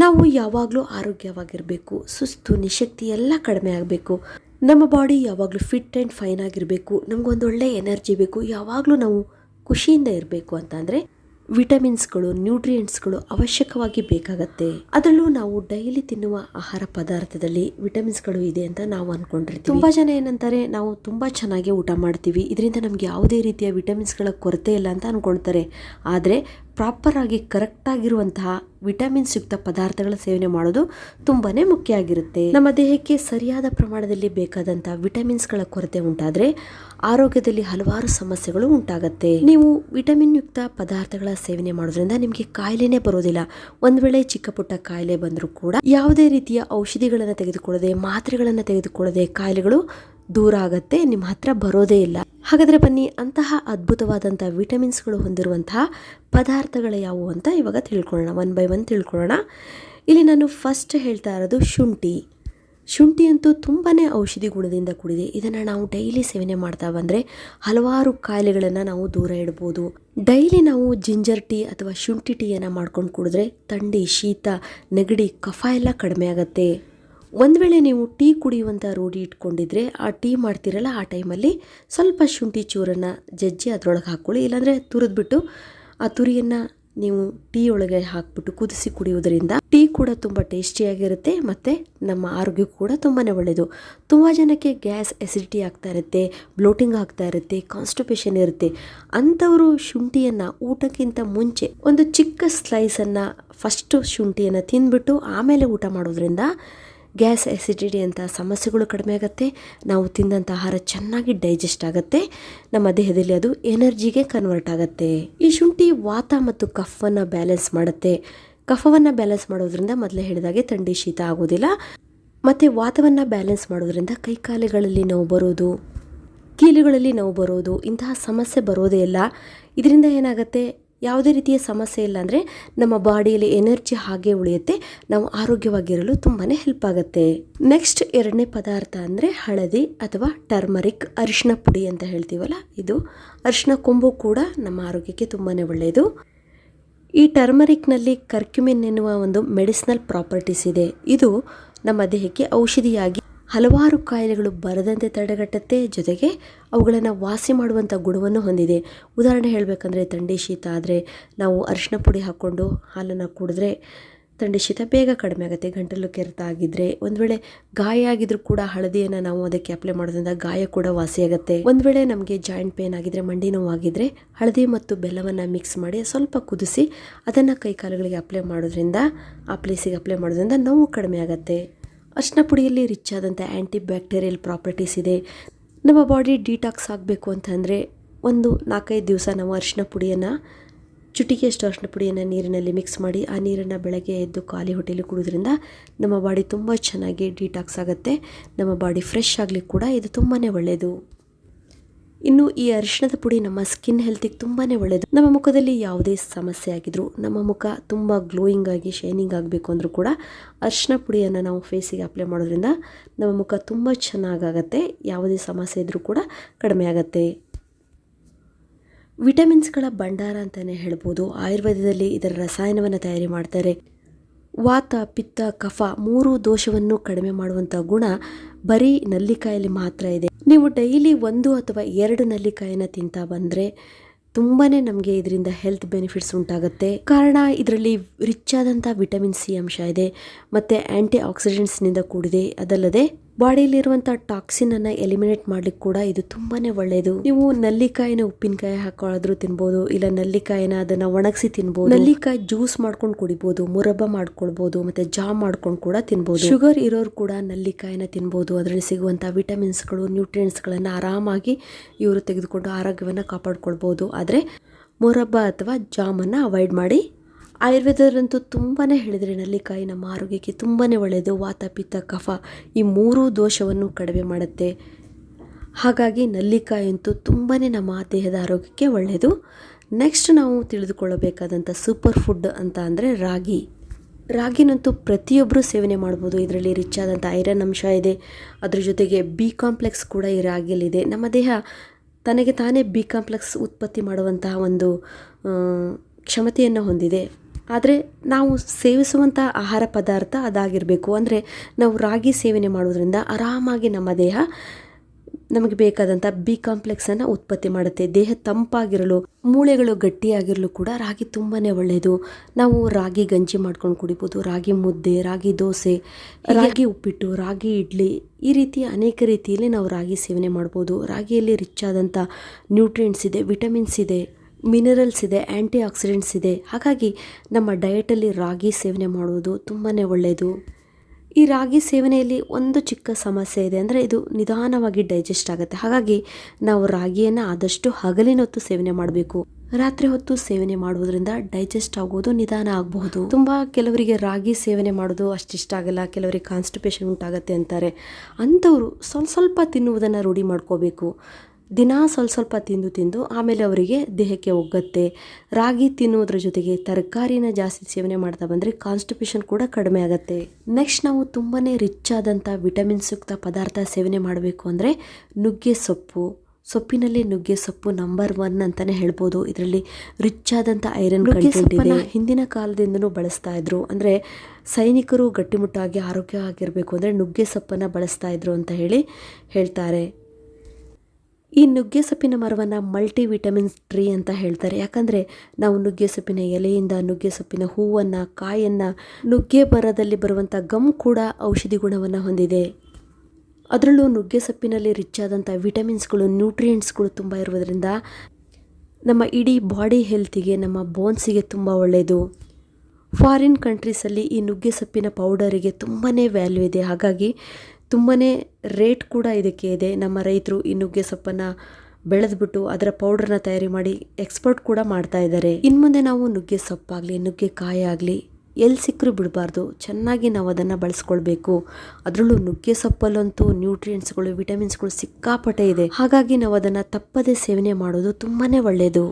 ನಾವು ಯಾವಾಗಲೂ ಆರೋಗ್ಯವಾಗಿರಬೇಕು, ಸುಸ್ತು, ನಿಶಕ್ತಿ ಎಲ್ಲ ಕಡಿಮೆ ಆಗಬೇಕು. ನಮ್ಮ ಬಾಡಿ ಯಾವಾಗಲೂ ಫಿಟ್ ಆ್ಯಂಡ್ ಫೈನ್ ಆಗಿರಬೇಕು ನಮಗೊಂದೊಳ್ಳೆ ಎನರ್ಜಿ ಬೇಕು, ಯಾವಾಗಲೂ ನಾವು ಖುಷಿಯಿಂದ ಇರಬೇಕು ಅಂತಂದರೆ ವಿಟಮಿನ್ಸ್ಗಳು, ನ್ಯೂಟ್ರಿಯೆಂಟ್ಸ್ಗಳು ಅವಶ್ಯಕವಾಗಿ ಬೇಕಾಗತ್ತೆ. ಅದರಲ್ಲೂ ನಾವು ಡೈಲಿ ತಿನ್ನುವ ಆಹಾರ ಪದಾರ್ಥದಲ್ಲಿ ವಿಟಮಿನ್ಸ್ಗಳು ಇದೆ ಅಂತ ನಾವು ಅನ್ಕೊಂಡಿರ್ತೀವಿ. ತುಂಬಾ ಜನ ಏನಂತಾರೆ, ನಾವು ತುಂಬಾ ಚೆನ್ನಾಗಿ ಊಟ ಮಾಡ್ತೀವಿ, ಇದರಿಂದ ನಮ್ಗೆ ಯಾವುದೇ ರೀತಿಯ ವಿಟಮಿನ್ಸ್ಗಳ ಕೊರತೆ ಇಲ್ಲ ಅಂತ ಅನ್ಕೊಳ್ತಾರೆ. ಆದರೆ ಪ್ರಾಪರ್ ಆಗಿ ಕರೆಕ್ಟ್ ಆಗಿರುವಂತಹ ವಿಟಮಿನ್ಸ್ ಯುಕ್ತ ಪದಾರ್ಥಗಳ ಸೇವನೆ ಮಾಡೋದು ತುಂಬಾನೇ ಮುಖ್ಯ ಆಗಿರುತ್ತೆ. ನಮ್ಮ ದೇಹಕ್ಕೆ ಸರಿಯಾದ ಪ್ರಮಾಣದಲ್ಲಿ ಬೇಕಾದಂತಹ ವಿಟಮಿನ್ಸ್ಗಳ ಕೊರತೆ ಉಂಟಾದರೆ ಆರೋಗ್ಯದಲ್ಲಿ ಹಲವಾರು ಸಮಸ್ಯೆಗಳು ಉಂಟಾಗುತ್ತೆ. ನೀವು ವಿಟಮಿನ್ ಯುಕ್ತ ಪದಾರ್ಥಗಳ ಸೇವನೆ ಮಾಡೋದ್ರಿಂದ ನಿಮಗೆ ಕಾಯಿಲೆನೇ ಬರೋದಿಲ್ಲ. ಒಂದ್ ವೇಳೆ ಚಿಕ್ಕ ಪುಟ್ಟ ಕಾಯಿಲೆ ಬಂದರೂ ಕೂಡ ಯಾವುದೇ ರೀತಿಯ ಔಷಧಿಗಳನ್ನು ತೆಗೆದುಕೊಳ್ಳದೆ, ಮಾತ್ರೆಗಳನ್ನು ತೆಗೆದುಕೊಳ್ಳದೆ ಕಾಯಿಲೆಗಳು ದೂರ ಆಗತ್ತೆ, ನಿಮ್ಮ ಹತ್ರ ಬರೋದೇ ಇಲ್ಲ. ಹಾಗಾದ್ರೆ ಬನ್ನಿ, ಅಂತಹ ಅದ್ಭುತವಾದಂಥ ವಿಟಮಿನ್ಸ್ಗಳು ಹೊಂದಿರುವಂತಹ ಪದಾರ್ಥಗಳು ಯಾವುವು ಅಂತ ಇವಾಗ ತಿಳ್ಕೊಳ್ಳೋಣ. ಒನ್ ಬೈ ಒನ್ ತಿಳ್ಕೊಳ್ಳೋಣ. ಇಲ್ಲಿ ನಾನು ಫಸ್ಟ್ ಹೇಳ್ತಾ ಇರೋದು ಶುಂಠಿ. ಶುಂಠಿ ಅಂತೂ ತುಂಬಾ ಔಷಧಿ ಗುಣದಿಂದ ಕೂಡಿದೆ. ಇದನ್ನು ನಾವು ಡೈಲಿ ಸೇವನೆ ಮಾಡ್ತಾ ಬಂದರೆ ಹಲವಾರು ಕಾಯಿಲೆಗಳನ್ನು ನಾವು ದೂರ ಇಡ್ಬೋದು. ಡೈಲಿ ನಾವು ಜಿಂಜರ್ ಟೀ ಅಥವಾ ಶುಂಠಿ ಟೀಯನ್ನು ಮಾಡ್ಕೊಂಡು ಕುಡಿದ್ರೆ ಥಂಡಿ, ಶೀತ, ನೆಗಡಿ, ಕಫ ಎಲ್ಲ ಕಡಿಮೆ ಆಗುತ್ತೆ. ಒಂದು ವೇಳೆ ನೀವು ಟೀ ಕುಡಿಯುವಂಥ ರೂಢಿ ಇಟ್ಕೊಂಡಿದ್ರೆ ಆ ಟೀ ಮಾಡ್ತಿರಲ್ಲ, ಆ ಟೈಮಲ್ಲಿ ಸ್ವಲ್ಪ ಶುಂಠಿ ಚೂರನ್ನು ಜಜ್ಜಿ ಅದರೊಳಗೆ ಹಾಕ್ಕೊಳ್ಳಿ ಇಲ್ಲಾಂದರೆ ತುರಿದ್ಬಿಟ್ಟು ಆ ತುರಿಯನ್ನು ನೀವು ಟೀ ಒಳಗೆ ಹಾಕ್ಬಿಟ್ಟು ಕುದಿಸಿ ಕುಡಿಯೋದ್ರಿಂದ ಟೀ ಕೂಡ ತುಂಬ ಟೇಸ್ಟಿಯಾಗಿರುತ್ತೆ ಮತ್ತು ನಮ್ಮ ಆರೋಗ್ಯ ಕೂಡ ತುಂಬಾ ಒಳ್ಳೆಯದು ತುಂಬ ಜನಕ್ಕೆ ಗ್ಯಾಸ್ ಎಸಿಡಿಟಿ ಆಗ್ತಾ ಇರುತ್ತೆ, ಬ್ಲೋಟಿಂಗ್ ಆಗ್ತಾ ಇರುತ್ತೆ ಕಾನ್ಸ್ಟಿಪೇಷನ್ ಇರುತ್ತೆ. ಅಂಥವರು ಶುಂಠಿಯನ್ನು ಊಟಕ್ಕಿಂತ ಮುಂಚೆ ಒಂದು ಚಿಕ್ಕ ಸ್ಲೈಸನ್ನು ಫಸ್ಟು ಶುಂಠಿಯನ್ನು ತಿಂದ್ಬಿಟ್ಟು ಆಮೇಲೆ ಊಟ ಮಾಡೋದ್ರಿಂದ ಗ್ಯಾಸ್ ಎಸಿಡಿಟಿ ಅಂತ ಸಮಸ್ಯೆಗಳು ಕಡಿಮೆ ಆಗುತ್ತೆ. ನಾವು ತಿಂದಂಥ ಆಹಾರ ಚೆನ್ನಾಗಿ ಡೈಜೆಸ್ಟ್ ಆಗುತ್ತೆ. ನಮ್ಮ ದೇಹದಲ್ಲಿ ಅದು ಎನರ್ಜಿಗೆ ಕನ್ವರ್ಟ್ ಆಗುತ್ತೆ. ಈ ಶುಂಠಿ, ವಾತ ಮತ್ತು ಕಫವನ್ನು ಬ್ಯಾಲೆನ್ಸ್ ಮಾಡುತ್ತೆ. ಕಫವನ್ನು ಬ್ಯಾಲೆನ್ಸ್ ಮಾಡೋದ್ರಿಂದ ಮೊದಲೇ ಹೇಳಿದಾಗೆ ಥಂಡಿ ಶೀತ ಆಗೋದಿಲ್ಲ ಮತ್ತು ವಾತವನ್ನು ಬ್ಯಾಲೆನ್ಸ್ ಮಾಡೋದ್ರಿಂದ ಕೈಕಾಲುಗಳಲ್ಲಿ ನೋವು ಬರೋದು ಕೀಲುಗಳಲ್ಲಿ ನೋವು ಬರೋದು ಇಂತಹ ಸಮಸ್ಯೆ ಬರೋದೇ ಇಲ್ಲ. ಇದರಿಂದ ಏನಾಗುತ್ತೆ? ಯಾವುದೇ ರೀತಿಯ ಸಮಸ್ಯೆ ಇಲ್ಲ ಅಂದರೆ ನಮ್ಮ ಬಾಡಿಯಲ್ಲಿ ಎನರ್ಜಿ ಹಾಗೆ ಉಳಿಯುತ್ತೆ. ನಾವು ಆರೋಗ್ಯವಾಗಿರಲು ತುಂಬಾ ಹೆಲ್ಪ್ ಆಗುತ್ತೆ. ನೆಕ್ಸ್ಟ್ ಎರಡನೇ ಪದಾರ್ಥ ಅಂದರೆ ಹಳದಿ ಅಥವಾ ಟರ್ಮರಿಕ್ ಅರಿಶಿನ ಪುಡಿ ಅಂತ ಹೇಳ್ತೀವಲ್ಲ, ಇದು ಅರಿಶಿನ ಕೊಂಬು ಕೂಡ ನಮ್ಮ ಆರೋಗ್ಯಕ್ಕೆ ತುಂಬಾ ಒಳ್ಳೆಯದು. ಈ ಟರ್ಮರಿಕ್ನಲ್ಲಿ ಕರ್ಕ್ಯುಮಿನ್ ಎನ್ನುವ ಒಂದು ಮೆಡಿಸಿನಲ್ ಪ್ರಾಪರ್ಟೀಸ್ ಇದೆ. ಇದು ನಮ್ಮ ದೇಹಕ್ಕೆ ಔಷಧಿಯಾಗಿ ಹಲವಾರು ಕಾಯಿಲೆಗಳು ಬರದಂತೆ ತಡೆಗಟ್ಟುತ್ತೆ, ಜೊತೆಗೆ ಅವುಗಳನ್ನು ವಾಸಿ ಮಾಡುವಂಥ ಗುಣವನ್ನು ಹೊಂದಿದೆ. ಉದಾಹರಣೆ ಹೇಳಬೇಕಂದ್ರೆ ಥಂಡಿ ಶೀತ ಆದರೆ ನಾವು ಅರಿಶಿನ ಪುಡಿ ಹಾಕ್ಕೊಂಡು ಹಾಲನ್ನು ಕುಡಿದ್ರೆ ಥಂಡಿ ಶೀತ ಬೇಗ ಕಡಿಮೆ ಆಗುತ್ತೆ. ಗಂಟಲು ಕೆರೆತ ಆಗಿದ್ರೆ ಒಂದು ವೇಳೆ ಗಾಯ ಆಗಿದ್ರೂ ಕೂಡ ಹಳದಿಯನ್ನು ನಾವು ಅದಕ್ಕೆ ಅಪ್ಲೈ ಮಾಡೋದ್ರಿಂದ ಗಾಯ ಕೂಡ ವಾಸಿಯಾಗುತ್ತೆ ಒಂದು ವೇಳೆ ನಮಗೆ ಜಾಯಿಂಟ್ ಪೇನ್ ಆಗಿದ್ರೆ, ಮಂಡಿ ನೋವಾಗಿದ್ರೆ ಹಳದಿ ಮತ್ತು ಬೆಲ್ಲವನ್ನು ಮಿಕ್ಸ್ ಮಾಡಿ ಸ್ವಲ್ಪ ಕುದಿಸಿ ಅದನ್ನು ಕೈಕಾಲುಗಳಿಗೆ ಅಪ್ಲೈ ಮಾಡೋದ್ರಿಂದ, ಆ ಪ್ಲೇಸಿಗೆ ಅಪ್ಲೈ ಮಾಡೋದ್ರಿಂದ ನೋವು ಕಡಿಮೆ ಆಗುತ್ತೆ. ಅರಿಶಿನ ಪುಡಿಯಲ್ಲಿ ರಿಚ್ ಆದಂಥ ಆ್ಯಂಟಿ ಬ್ಯಾಕ್ಟೀರಿಯಲ್ ಪ್ರಾಪರ್ಟೀಸ್ ಇದೆ. ನಮ್ಮ ಬಾಡಿ ಡಿಟಾಕ್ಸ್ ಆಗಬೇಕು ಅಂತಂದರೆ ಒಂದು ನಾಲ್ಕೈದು ದಿವಸ ನಾವು ಅರಿಶಿನ ಪುಡಿಯನ್ನು ಚುಟಿಗೆಯಷ್ಟು ಅರಿಶಿನ ಪುಡಿಯನ್ನು ನೀರಿನಲ್ಲಿ ಮಿಕ್ಸ್ ಮಾಡಿ ಆ ನೀರನ್ನು ಬೆಳಗ್ಗೆ ಎದ್ದು ಖಾಲಿ ಹೊಟ್ಟೆಲಿ ಕುಡಿದ್ರಿಂದ ನಮ್ಮ ಬಾಡಿ ತುಂಬ ಚೆನ್ನಾಗಿ ಡಿಟಾಕ್ಸ್ ಆಗುತ್ತೆ. ನಮ್ಮ ಬಾಡಿ ಫ್ರೆಶ್ ಆಗಲಿಕ್ಕೆ ಕೂಡ ಇದು ತುಂಬಾ ಒಳ್ಳೆಯದು ಇನ್ನು ಈ ಅರಿಶಿಣದ ಪುಡಿ ನಮ್ಮ ಸ್ಕಿನ್ ಹೆಲ್ತಿಗೆ ತುಂಬಾ ಒಳ್ಳೆಯದು ನಮ್ಮ ಮುಖದಲ್ಲಿ ಯಾವುದೇ ಸಮಸ್ಯೆ ಆಗಿದ್ರು, ನಮ್ಮ ಮುಖ ತುಂಬ ಗ್ಲೋಯಿಂಗ್ ಆಗಿ ಶೈನಿಂಗ್ ಆಗಬೇಕು ಅಂದರೂ ಕೂಡ ಅರಿಶಿನ ಪುಡಿಯನ್ನು ನಾವು ಫೇಸಿಗೆ ಅಪ್ಲೈ ಮಾಡೋದ್ರಿಂದ ನಮ್ಮ ಮುಖ ತುಂಬ ಚೆನ್ನಾಗಾಗತ್ತೆ. ಯಾವುದೇ ಸಮಸ್ಯೆ ಇದ್ದರೂ ಕೂಡ ಕಡಿಮೆ ಆಗುತ್ತೆ. ವಿಟಮಿನ್ಸ್ಗಳ ಭಂಡಾರ ಅಂತಲೇ ಹೇಳ್ಬೋದು. ಆಯುರ್ವೇದದಲ್ಲಿ ಇದರ ರಸಾಯನವನ್ನು ತಯಾರಿ ಮಾಡ್ತಾರೆ. ವಾತ, ಪಿತ್ತ, ಕಫ ಮೂರು ದೋಷವನ್ನು ಕಡಿಮೆ ಮಾಡುವಂಥ ಗುಣ ಬರೀ ನಲ್ಲಿಕಾಯಲ್ಲಿ ಮಾತ್ರ ಇದೆ. ನೀವು ಡೈಲಿ ಒಂದು ಅಥವಾ ಎರಡು ನಲ್ಲಿಕಾಯಿನ ತಿಂತಾ ಬಂದರೆ ತುಂಬಾ ನಮಗೆ ಇದರಿಂದ ಹೆಲ್ತ್ ಬೆನಿಫಿಟ್ಸ್ ಉಂಟಾಗುತ್ತೆ. ಕಾರಣ ಇದರಲ್ಲಿ ರಿಚ್ ಆದಂಥ ವಿಟಮಿನ್ ಸಿ ಅಂಶ ಇದೆ. ಮತ್ತು ಆ್ಯಂಟಿ ಆಕ್ಸಿಡೆಂಟ್ಸ್ನಿಂದ ಕೂಡಿದೆ. ಅದಲ್ಲದೆ ಬಾಡಿಯಲ್ಲಿರುವಂಥ ಟಾಕ್ಸಿನ್ ಅನ್ನು ಎಲಿಮಿನೇಟ್ ಮಾಡ್ಲಿಕ್ಕೆ ಕೂಡ ಇದು ತುಂಬಾನೇ ಒಳ್ಳೆಯದು ನೀವು ನಲ್ಲಿಕಾಯಿನ ಉಪ್ಪಿನಕಾಯಿ ಹಾಕೊಳ್ಳೋದ್ರು ತಿನ್ಬೋದು, ಇಲ್ಲ ನಲ್ಲಿಕಾಯಿನ ಅದನ್ನ ಒಣಗಿಸಿ ತಿನ್ಬೋದು. ನಲ್ಲಿಕಾಯಿ ಜ್ಯೂಸ್ ಮಾಡ್ಕೊಂಡು ಕುಡಿಬೋದು, ಮುರಬ್ಬ ಮಾಡ್ಕೊಳ್ಬೋದು, ಮತ್ತೆ ಜಾಮ್ ಮಾಡ್ಕೊಂಡು ಕೂಡ ತಿನ್ಬೋದು. ಶುಗರ್ ಇರೋರು ಕೂಡ ನಲ್ಲಿಕಾಯಿನ ತಿನ್ಬೋದು. ಅದರಲ್ಲಿ ಸಿಗುವಂಥ ವಿಟಮಿನ್ಸ್ಗಳು, ನ್ಯೂಟ್ರಿಯೆಂಟ್ಸ್ಗಳನ್ನು ಆರಾಮಾಗಿ ಇವರು ತೆಗೆದುಕೊಂಡು ಆರೋಗ್ಯವನ್ನು ಕಾಪಾಡ್ಕೊಳ್ಬೋದು. ಆದರೆ ಮುರಬ್ಬ ಅಥವಾ ಜಾಮನ್ನು ಅವಾಯ್ಡ್ ಮಾಡಿ ಆಯುರ್ವೇದದಂತೂ ತುಂಬಾ ಹೇಳಿದರೆ ನಲ್ಲಿಕಾಯಿ ನಮ್ಮ ಆರೋಗ್ಯಕ್ಕೆ ತುಂಬಾ ಒಳ್ಳೆಯದು, ವಾತ, ಪಿತ್ತ, ಕಫ ಈ ಮೂರೂ ದೋಷವನ್ನು ಕಡಿಮೆ ಮಾಡುತ್ತೆ. ಹಾಗಾಗಿ ನಲ್ಲಿಕಾಯಿ ಅಂತೂ ತುಂಬಾ ನಮ್ಮ ದೇಹದ ಆರೋಗ್ಯಕ್ಕೆ ಒಳ್ಳೆಯದು. ನೆಕ್ಸ್ಟ್ ನಾವು ತಿಳಿದುಕೊಳ್ಳಬೇಕಾದಂಥ ಸೂಪರ್ ಫುಡ್ ಅಂತ ಅಂದರೆ ರಾಗಿ. ರಾಗಿನಂತೂ ಪ್ರತಿಯೊಬ್ಬರೂ ಸೇವನೆ ಮಾಡ್ಬೋದು. ಇದರಲ್ಲಿ ರಿಚ್ ಆದಂಥ ಐರನ್ ಅಂಶ ಇದೆ. ಅದರ ಜೊತೆಗೆ ಬಿ ಕಾಂಪ್ಲೆಕ್ಸ್ ಕೂಡ ಈ ರಾಗಿಯಲ್ಲಿದೆ. ನಮ್ಮ ದೇಹ ತನಗೆ ತಾನೇ ಬಿ ಕಾಂಪ್ಲೆಕ್ಸ್ ಉತ್ಪತ್ತಿ ಮಾಡುವಂತಹ ಒಂದು ಕ್ಷಮತೆಯನ್ನು ಹೊಂದಿದೆ. ಆದರೆ ನಾವು ಸೇವಿಸುವಂಥ ಆಹಾರ ಪದಾರ್ಥ ಅದಾಗಿರಬೇಕು. ಅಂದರೆ ನಾವು ರಾಗಿ ಸೇವನೆ ಮಾಡೋದ್ರಿಂದ ಆರಾಮಾಗಿ ನಮ್ಮ ದೇಹ ನಮಗೆ ಬೇಕಾದಂಥ ಬಿ ಕಾಂಪ್ಲೆಕ್ಸನ್ನು ಉತ್ಪತ್ತಿ ಮಾಡುತ್ತೆ. ದೇಹ ತಂಪಾಗಿರಲು, ಮೂಳೆಗಳು ಗಟ್ಟಿಯಾಗಿರಲು ಕೂಡ ರಾಗಿ ತುಂಬಾ ಒಳ್ಳೆಯದು ನಾವು ರಾಗಿ ಗಂಜಿ ಮಾಡ್ಕೊಂಡು ಕುಡಿಬೋದು. ರಾಗಿ ಮುದ್ದೆ, ರಾಗಿ ದೋಸೆ ರಾಗಿ ಉಪ್ಪಿಟ್ಟು, ರಾಗಿ ಇಡ್ಲಿ ಈ ರೀತಿ ಅನೇಕ ರೀತಿಯಲ್ಲಿ ನಾವು ರಾಗಿ ಸೇವನೆ ಮಾಡ್ಬೋದು. ರಾಗಿಯಲ್ಲಿ ರಿಚ್ ಆದಂಥ ನ್ಯೂಟ್ರಿಯೆಂಟ್ಸ್ ಇದೆ ವಿಟಮಿನ್ಸ್ ಇದೆ. ಮಿನರಲ್ಸ್ ಇದೆ ಆ್ಯಂಟಿ ಆಕ್ಸಿಡೆಂಟ್ಸ್ ಇದೆ. ಹಾಗಾಗಿ ನಮ್ಮ ಡಯಟಲ್ಲಿ ರಾಗಿ ಸೇವನೆ ಮಾಡುವುದು ತುಂಬಾ ಒಳ್ಳೆಯದು. ಈ ರಾಗಿ ಸೇವನೆಯಲ್ಲಿ ಒಂದು ಚಿಕ್ಕ ಸಮಸ್ಯೆ ಇದೆ ಅಂದರೆ ಇದು ನಿಧಾನವಾಗಿ ಡೈಜೆಸ್ಟ್ ಆಗುತ್ತೆ. ಹಾಗಾಗಿ ನಾವು ರಾಗಿಯನ್ನು ಆದಷ್ಟು ಹಗಲಿನ ಹೊತ್ತು ಸೇವನೆ ಮಾಡಬೇಕು. ರಾತ್ರಿ ಹೊತ್ತು ಸೇವನೆ ಮಾಡುವುದರಿಂದ ಡೈಜೆಸ್ಟ್ ಆಗೋದು ನಿಧಾನ ಆಗಬಹುದು. ತುಂಬ ಕೆಲವರಿಗೆ ರಾಗಿ ಸೇವನೆ ಮಾಡೋದು ಅಷ್ಟಿಷ್ಟ ಆಗಲ್ಲ, ಕೆಲವರಿಗೆ ಕಾನ್ಸ್ಟಿಪೇಷನ್ ಉಂಟಾಗತ್ತೆ ಅಂತಾರೆ. ಅಂಥವರು ಸ್ವಲ್ಪ ಸ್ವಲ್ಪ ತಿನ್ನುವುದನ್ನು ರೂಢಿ ಮಾಡ್ಕೋಬೇಕು. ದಿನ ಸ್ವಲ್ಪ ಸ್ವಲ್ಪ ತಿಂದು ತಿಂದು ಆಮೇಲೆ ಅವರಿಗೆ ದೇಹಕ್ಕೆ ಒಗ್ಗತ್ತೆ. ರಾಗಿ ತಿನ್ನುವುದ್ರ ಜೊತೆಗೆ ತರಕಾರಿನ ಜಾಸ್ತಿ ಸೇವನೆ ಮಾಡ್ತಾ ಬಂದರೆ ಕಾನ್ಸ್ಟಿಪೇಷನ್ ಕೂಡ ಕಡಿಮೆ ಆಗುತ್ತೆ. ನೆಕ್ಸ್ಟ್ ನಾವು ತುಂಬಾ ರಿಚ್ ಆದಂಥ ವಿಟಮಿನ್ ಯುಕ್ತ ಪದಾರ್ಥ ಸೇವನೆ ಮಾಡಬೇಕು ಅಂದರೆ ನುಗ್ಗೆ ಸೊಪ್ಪು. ಸೊಪ್ಪಿನಲ್ಲಿ ನುಗ್ಗೆ ಸೊಪ್ಪು ನಂಬರ್ ಒನ್ ಅಂತಲೇ ಹೇಳ್ಬೋದು. ಇದರಲ್ಲಿ ರಿಚ್ ಆದಂಥ ಐರನ್ ಕಂಟೆಂಟ್ ಇದೆ. ಹಿಂದಿನ ಕಾಲದಿಂದನೂ ಬಳಸ್ತಾ ಇದ್ರು. ಅಂದರೆ ಸೈನಿಕರು ಗಟ್ಟಿಮುಟ್ಟಾಗಿ ಆರೋಗ್ಯ ಆಗಿರಬೇಕು ಅಂದರೆ ನುಗ್ಗೆ ಸೊಪ್ಪನ್ನು ಬಳಸ್ತಾ ಇದ್ರು ಅಂತ ಹೇಳಿ ಹೇಳ್ತಾರೆ. ಈ ನುಗ್ಗೆ ಸೊಪ್ಪಿನ ಮರವನ್ನು ಮಲ್ಟಿ ವಿಟಮಿನ್ಸ್ ಟ್ರೀ ಅಂತ ಹೇಳ್ತಾರೆ. ಯಾಕಂದರೆ ನಾವು ನುಗ್ಗೆ ಸೊಪ್ಪಿನ ಎಲೆಯಿಂದ ನುಗ್ಗೆ ಸೊಪ್ಪಿನ ಹೂವನ್ನು, ಕಾಯನ್ನು, ನುಗ್ಗೆ ಮರದಲ್ಲಿ ಬರುವಂಥ ಗಮ್ ಕೂಡ ಔಷಧಿ ಗುಣವನ್ನು ಹೊಂದಿದೆ. ಅದರಲ್ಲೂ ನುಗ್ಗೆ ಸೊಪ್ಪಿನಲ್ಲಿ ರಿಚ್ ಆದಂಥ ವಿಟಮಿನ್ಸ್ಗಳು ನ್ಯೂಟ್ರಿಯೆಂಟ್ಸ್ಗಳು ತುಂಬ ಇರುವುದರಿಂದ ನಮ್ಮ ಇಡೀ ಬಾಡಿ ಹೆಲ್ತಿಗೆ ನಮ್ಮ ಬೋನ್ಸಿಗೆ ತುಂಬ ಒಳ್ಳೆಯದು ಫಾರಿನ್ ಕಂಟ್ರೀಸಲ್ಲಿ ಈ ನುಗ್ಗೆ ಸೊಪ್ಪಿನ ಪೌಡರಿಗೆ ತುಂಬಾ ವ್ಯಾಲ್ಯೂ ಇದೆ. ಹಾಗಾಗಿ ತುಂಬಾ ರೇಟ್ ಕೂಡ ಇದಕ್ಕೆ ಇದೆ. ನಮ್ಮ ರೈತರು ಈ ನುಗ್ಗೆ ಸೊಪ್ಪನ್ನು ಬೆಳೆದ್ಬಿಟ್ಟು ಅದರ ಪೌಡ್ರನ್ನ ತಯಾರಿ ಮಾಡಿ ಎಕ್ಸ್ಪೋರ್ಟ್ ಕೂಡ ಮಾಡ್ತಾ ಇದ್ದಾರೆ. ಇನ್ನು ಮುಂದೆ ನಾವು ನುಗ್ಗೆ ಸೊಪ್ಪಾಗಲಿ ನುಗ್ಗೆ ಕಾಯಿ ಆಗಲಿ ಎಲ್ಲಿ ಸಿಕ್ಕರೂ ಬಿಡಬಾರ್ದು. ಚೆನ್ನಾಗಿ ನಾವು ಅದನ್ನು ಬಳಸ್ಕೊಳ್ಬೇಕು. ಅದರಲ್ಲೂ ನುಗ್ಗೆ ಸೊಪ್ಪಲ್ಲಂತೂ ನ್ಯೂಟ್ರಿಯೆಂಟ್ಸ್ಗಳು, ವಿಟಮಿನ್ಸ್ಗಳು ಸಿಕ್ಕಾಪಟ್ಟೆ ಇದೆ. ಹಾಗಾಗಿ ನಾವು ಅದನ್ನು ತಪ್ಪದೇ ಸೇವನೆ ಮಾಡೋದು ತುಂಬಾ ಒಳ್ಳೆಯದು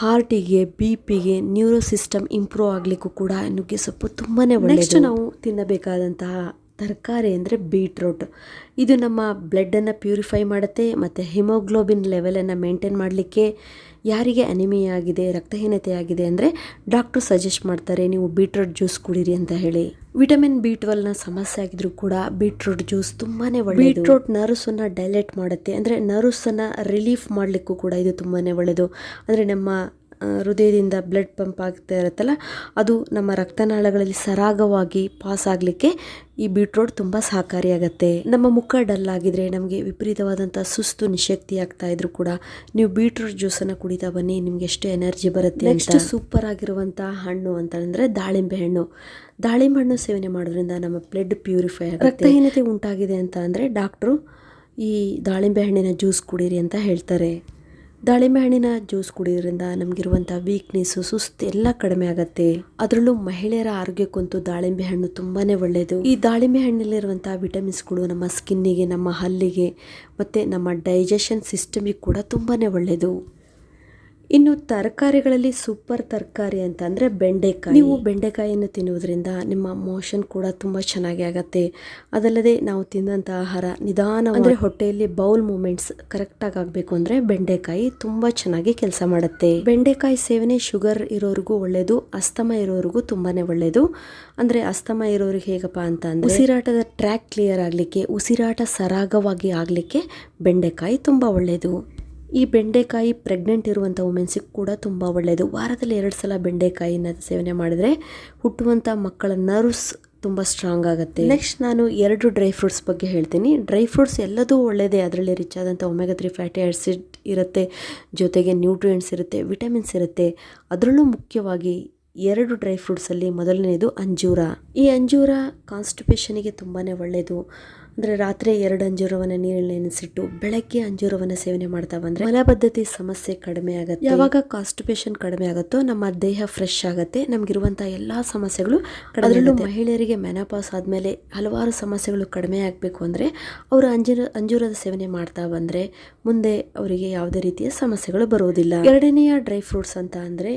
ಹಾರ್ಟಿಗೆ, ಬಿ ಪಿಗೆ, ನ್ಯೂರೋ ಸಿಸ್ಟಮ್ ಇಂಪ್ರೂವ್ ಆಗಲಿಕ್ಕೂ ಕೂಡ ನುಗ್ಗೆ ಸೊಪ್ಪು ತುಂಬಾ ಒಳ್ಳೆಯದು ನಾವು ತಿನ್ನಬೇಕಾದಂತಹ ತರಕಾರಿ ಅಂದರೆ ಬೀಟ್ರೂಟ್. ಇದು ನಮ್ಮ ಬ್ಲಡ್ಡನ್ನು ಪ್ಯೂರಿಫೈ ಮಾಡುತ್ತೆ ಮತ್ತು ಹಿಮೋಗ್ಲೋಬಿನ್ ಲೆವೆಲನ್ನು ಮೇಂಟೈನ್ ಮಾಡಲಿಕ್ಕೆ ಯಾರಿಗೆ ಅನಿಮಿಯಾ ಆಗಿದೆ ರಕ್ತಹೀನತೆ ಆಗಿದೆ ಅಂದರೆ ಡಾಕ್ಟ್ರು ಸಜೆಸ್ಟ್ ಮಾಡ್ತಾರೆ ನೀವು ಬೀಟ್ರೂಟ್ ಜ್ಯೂಸ್ ಕುಡೀರಿ ಅಂತ ಹೇಳಿ. ವಿಟಮಿನ್ ಬಿ ಟ್ವೆಲ್ನ ಸಮಸ್ಯೆ ಆಗಿದ್ರು ಕೂಡ ಬೀಟ್ರೂಟ್ ಜ್ಯೂಸ್ ತುಂಬಾ ಒಳ್ಳೆಯದು. ಬೀಟ್ರೂಟ್ ನರ್ಸನ್ನು ಡೈಲೇಟ್ ಮಾಡುತ್ತೆ ಅಂದರೆ ನರ್ಸನ್ನು ರಿಲೀಫ್ ಮಾಡಲಿಕ್ಕೂ ಕೂಡ ಇದು ತುಂಬಾ ಒಳ್ಳೆಯದು. ಅಂದರೆ ನಮ್ಮ ಹೃದಯದಿಂದ ಬ್ಲಡ್ ಪಂಪ್ ಆಗ್ತಾ ಇರುತ್ತಲ್ಲ ಅದು ನಮ್ಮ ರಕ್ತನಾಳಗಳಲ್ಲಿ ಸರಾಗವಾಗಿ ಪಾಸ್ ಆಗಲಿಕ್ಕೆ ಈ ಬೀಟ್ರೋಟ್ ತುಂಬ ಸಹಕಾರಿಯಾಗತ್ತೆ. ನಮ್ಮ ಮುಖ ಡಲ್ ಆಗಿದ್ರೆ ನಮಗೆ ವಿಪರೀತವಾದಂಥ ಸುಸ್ತು ನಿಶಕ್ತಿ ಆಗ್ತಾ ಇದ್ರು ಕೂಡ ನೀವು ಬೀಟ್ರೂಟ್ ಜ್ಯೂಸನ್ನು ಕುಡಿತಾ ಬನ್ನಿ ನಿಮ್ಗೆ ಎಷ್ಟು ಎನರ್ಜಿ ಬರುತ್ತೆ ನೆಕ್ಸ್ಟ್ ಸೂಪರ್ ಆಗಿರುವಂಥ ಹಣ್ಣು ಅಂತಂದರೆ ದಾಳಿಂಬೆ ಹಣ್ಣು. ದಾಳಿಂಬೆ ಹಣ್ಣು ಸೇವನೆ ಮಾಡೋದ್ರಿಂದ ನಮ್ಮ ಬ್ಲಡ್ ಪ್ಯೂರಿಫೈ ಆಗುತ್ತೆ. ರಕ್ತಹೀನತೆ ಉಂಟಾಗಿದೆ ಅಂತ ಅಂದರೆ ಡಾಕ್ಟ್ರು ಈ ದಾಳಿಂಬೆ ಹಣ್ಣಿನ ಜ್ಯೂಸ್ ಕುಡೀರಿ ಅಂತ ಹೇಳ್ತಾರೆ. ದಾಳಿಂಬೆ ಹಣ್ಣಿನ ಜ್ಯೂಸ್ ಕುಡಿಯೋದ್ರಿಂದ ನಮಗಿರುವಂಥ ವೀಕ್ನೆಸ್ಸು ಸುಸ್ತು ಎಲ್ಲ ಕಡಿಮೆ ಆಗುತ್ತೆ. ಅದರಲ್ಲೂ ಮಹಿಳೆಯರ ಆರೋಗ್ಯಕ್ಕಂತೂ ದಾಳಿಂಬೆ ಹಣ್ಣು ತುಂಬಾ ಒಳ್ಳೆಯದು ಈ ದಾಳಿಂಬೆ ಹಣ್ಣಲ್ಲಿರುವಂಥ ವಿಟಮಿನ್ಸ್ಗಳು ನಮ್ಮ ಸ್ಕಿನ್ನಿಗೆ ನಮ್ಮ ಹಲ್ಲಿಗೆ ಮತ್ತು ನಮ್ಮ ಡೈಜೆಷನ್ ಸಿಸ್ಟಮಿಗೆ ಕೂಡ ತುಂಬಾ ಒಳ್ಳೆಯದು ಇನ್ನು ತರಕಾರಿಗಳಲ್ಲಿ ಸೂಪರ್ ತರಕಾರಿ ಅಂತಂದರೆ ಬೆಂಡೆಕಾಯಿ. ನೀವು ಬೆಂಡೆಕಾಯಿಯನ್ನು ತಿನ್ನುವುದರಿಂದ ನಿಮ್ಮ ಮೋಷನ್ ಕೂಡ ತುಂಬ ಚೆನ್ನಾಗಿ ಆಗತ್ತೆ. ಅದಲ್ಲದೆ ನಾವು ತಿಂದಂಥ ಆಹಾರ ನಿಧಾನ ಅಂದರೆ ಹೊಟ್ಟೆಯಲ್ಲಿ ಬೌಲ್ ಮೂಮೆಂಟ್ಸ್ ಕರೆಕ್ಟಾಗಿ ಆಗಬೇಕು ಅಂದರೆ ಬೆಂಡೆಕಾಯಿ ತುಂಬ ಚೆನ್ನಾಗಿ ಕೆಲಸ ಮಾಡುತ್ತೆ. ಬೆಂಡೆಕಾಯಿ ಸೇವನೆ ಶುಗರ್ ಇರೋರಿಗೂ ಒಳ್ಳೆಯದು ಅಸ್ತಮ ಇರೋರಿಗೂ ತುಂಬಾ ಒಳ್ಳೆಯದು ಅಂದರೆ ಅಸ್ತಮ ಇರೋರಿಗೆ ಹೇಗಪ್ಪ ಅಂತ ಉಸಿರಾಟದ ಟ್ರ್ಯಾಕ್ ಕ್ಲಿಯರ್ ಆಗಲಿಕ್ಕೆ, ಉಸಿರಾಟ ಸರಾಗವಾಗಿ ಆಗಲಿಕ್ಕೆ ಬೆಂಡೆಕಾಯಿ ತುಂಬ ಒಳ್ಳೆಯದು ಈ ಬೆಂಡೆಕಾಯಿ ಪ್ರೆಗ್ನೆಂಟ್ ಇರುವಂಥ ವುಮೆನ್ಸಿಗೆ ಕೂಡ ತುಂಬ ಒಳ್ಳೆಯದು ವಾರದಲ್ಲಿ ಎರಡು ಸಲ ಬೆಂಡೆಕಾಯಿನ ಸೇವನೆ ಮಾಡಿದರೆ ಹುಟ್ಟುವಂಥ ಮಕ್ಕಳ ನರ್ವ್ಸ್ ತುಂಬ ಸ್ಟ್ರಾಂಗ್ ಆಗುತ್ತೆ. ನೆಕ್ಸ್ಟ್ ನಾನು ಎರಡು ಡ್ರೈ ಫ್ರೂಟ್ಸ್ ಬಗ್ಗೆ ಹೇಳ್ತೀನಿ. ಡ್ರೈ ಫ್ರೂಟ್ಸ್ ಎಲ್ಲದೂ ಒಳ್ಳೆಯದೇ ಅದರಲ್ಲಿ ರಿಚ್ ಆದಂಥ ಒಮೆಗಾ ತ್ರೀ ಫ್ಯಾಟಿ ಆ್ಯಸಿಡ್ ಇರುತ್ತೆ. ಜೊತೆಗೆ ನ್ಯೂಟ್ರಿಯೆಂಟ್ಸ್ ಇರುತ್ತೆ ವಿಟಮಿನ್ಸ್ ಇರುತ್ತೆ. ಅದರಲ್ಲೂ ಮುಖ್ಯವಾಗಿ ಎರಡು ಡ್ರೈ ಫ್ರೂಟ್ಸಲ್ಲಿ ಮೊದಲನೇದು ಅಂಜೂರ. ಈ ಅಂಜೂರ ಕಾನ್ಸ್ಟಿಪೇಷನಿಗೆ ತುಂಬಾ ಒಳ್ಳೆಯದು ಅಂದರೆ ರಾತ್ರಿ ಎರಡು ಅಂಜೂರವನ್ನು ನೀರಲ್ಲಿ ನೆನೆಸಿಟ್ಟು ಬೆಳಗ್ಗೆ ಅಂಜೂರವನ್ನು ಸೇವನೆ ಮಾಡ್ತಾ ಬಂದರೆ ಮಲಬದ್ಧತೆ ಸಮಸ್ಯೆ ಕಡಿಮೆ ಆಗುತ್ತೆ. ಯಾವಾಗ ಕಾನ್ಸ್ಟಿಪೇಷನ್ ಕಡಿಮೆ ಆಗುತ್ತೋ ನಮ್ಮ ದೇಹ ಫ್ರೆಶ್ ಆಗುತ್ತೆ. ನಮಗಿರುವಂಥ ಎಲ್ಲ ಸಮಸ್ಯೆಗಳು ಅದರಲ್ಲೂ ಮಹಿಳೆಯರಿಗೆ ಮೆನಪಾಸ್ ಆದಮೇಲೆ ಹಲವಾರು ಸಮಸ್ಯೆಗಳು ಕಡಿಮೆ ಆಗಬೇಕು ಅಂದರೆ ಅವರು ಅಂಜೂರ ಅಂಜೂರದ ಸೇವನೆ ಮಾಡ್ತಾ ಬಂದರೆ ಮುಂದೆ ಅವರಿಗೆ ಯಾವುದೇ ರೀತಿಯ ಸಮಸ್ಯೆಗಳು ಬರುವುದಿಲ್ಲ. ಎರಡನೆಯ ಡ್ರೈ ಫ್ರೂಟ್ಸ್ ಅಂತ ಅಂದರೆ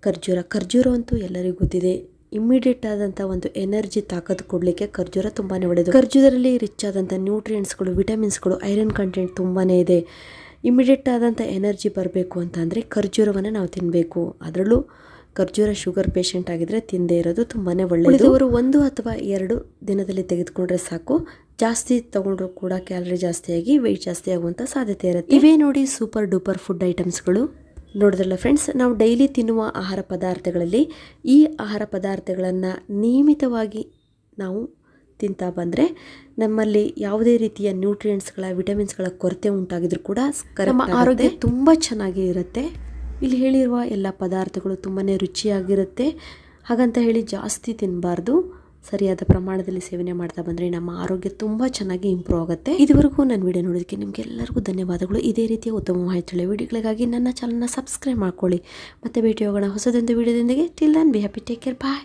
ಖರ್ಜೂರ. ಖರ್ಜೂರ ಅಂತೂ ಎಲ್ಲರಿಗೂ ಗೊತ್ತಿದೆ. ಇಮ್ಮಿಡಿಯೇಟ್ ಆದಂಥ ಒಂದು ಎನರ್ಜಿ ತಾಕತ್ತು ಕೊಡಲಿಕ್ಕೆ ಖರ್ಜೂರ ತುಂಬಾ ಒಳ್ಳೆಯದು ಖರ್ಜೂರದಲ್ಲಿ ರಿಚ್ ಆದಂಥ ನ್ಯೂಟ್ರಿಯೆಂಟ್ಸ್ಗಳು ವಿಟಮಿನ್ಸ್ಗಳು ಐರನ್ ಕಂಟೆಂಟ್ ತುಂಬಾ ಇದೆ. ಇಮಿಡಿಯೇಟ್ ಆದಂಥ ಎನರ್ಜಿ ಬರಬೇಕು ಅಂತಂದರೆ ಖರ್ಜೂರವನ್ನು ನಾವು ತಿನ್ನಬೇಕು ಅದರಲ್ಲೂ ಖರ್ಜೂರ ಶುಗರ್ ಪೇಷಂಟ್ ಆಗಿದ್ರೆ ತಿಂದೇ ಇರೋದು ತುಂಬಾ ಒಳ್ಳೆಯದು ಅವರು ಒಂದು ಅಥವಾ ಎರಡು ದಿನದಲ್ಲಿ ತೆಗೆದುಕೊಂಡ್ರೆ ಸಾಕು. ಜಾಸ್ತಿ ತಗೊಂಡ್ರು ಕೂಡ ಕ್ಯಾಲರಿ ಜಾಸ್ತಿಯಾಗಿ ವೆಯ್ಟ್ ಜಾಸ್ತಿ ಆಗುವಂಥ ಸಾಧ್ಯತೆ ಇರುತ್ತೆ. ಇವೇ ನೋಡಿ ಸೂಪರ್ ಡೂಪರ್ ಫುಡ್ ಐಟಮ್ಸ್ಗಳು ನೋಡಿದ್ರಲ್ಲ ಫ್ರೆಂಡ್ಸ್ ನಾವು ಡೈಲಿ ತಿನ್ನುವ ಆಹಾರ ಪದಾರ್ಥಗಳಲ್ಲಿ ಈ ಆಹಾರ ಪದಾರ್ಥಗಳನ್ನು ನಿಯಮಿತವಾಗಿ ನಾವು ತಿಂತಾ ಬಂದರೆ ನಮ್ಮಲ್ಲಿ ಯಾವುದೇ ರೀತಿಯ ನ್ಯೂಟ್ರಿಯೆಂಟ್ಸ್ಗಳ ವಿಟಮಿನ್ಸ್ಗಳ ಕೊರತೆ ಉಂಟಾಗಿದ್ರು ಕೂಡ ನಮ್ಮ ಆರೋಗ್ಯ ತುಂಬ ಚೆನ್ನಾಗಿ ಇರುತ್ತೆ. ಇಲ್ಲಿ ಹೇಳಿರುವ ಎಲ್ಲ ಪದಾರ್ಥಗಳು ತುಂಬಾ ರುಚಿಯಾಗಿರುತ್ತೆ. ಹಾಗಂತ ಹೇಳಿ ಜಾಸ್ತಿ ತಿನ್ನಬಾರ್ದು ಸರಿಯಾದ ಪ್ರಮಾಣದಲ್ಲಿ ಸೇವನೆ ಮಾಡ್ತಾ ಬಂದರೆ ನಮ್ಮ ಆರೋಗ್ಯ ತುಂಬ ಚೆನ್ನಾಗಿ ಇಂಪ್ರೂವ್ ಆಗುತ್ತೆ. ಇದುವರೆಗೂ ನನ್ನ ವಿಡಿಯೋ ನೋಡೋದಕ್ಕೆ ನಿಮಗೆಲ್ಲರಿಗೂ ಧನ್ಯವಾದಗಳು. ಇದೇ ರೀತಿಯ ಉತ್ತಮ ಮಾಹಿತಿಗಳ ವಿಡಿಯೋಗಳಿಗಾಗಿ ನನ್ನ ಚಾನಲ್ನ ಸಬ್ಸ್ಕ್ರೈಬ್ ಮಾಡ್ಕೊಳ್ಳಿ. ಮತ್ತೆ ಭೇಟಿ ಹೋಗೋಣ ಹೊಸದೊಂದು ವಿಡಿಯೋದೊಂದಿಗೆ till then be happy take care bye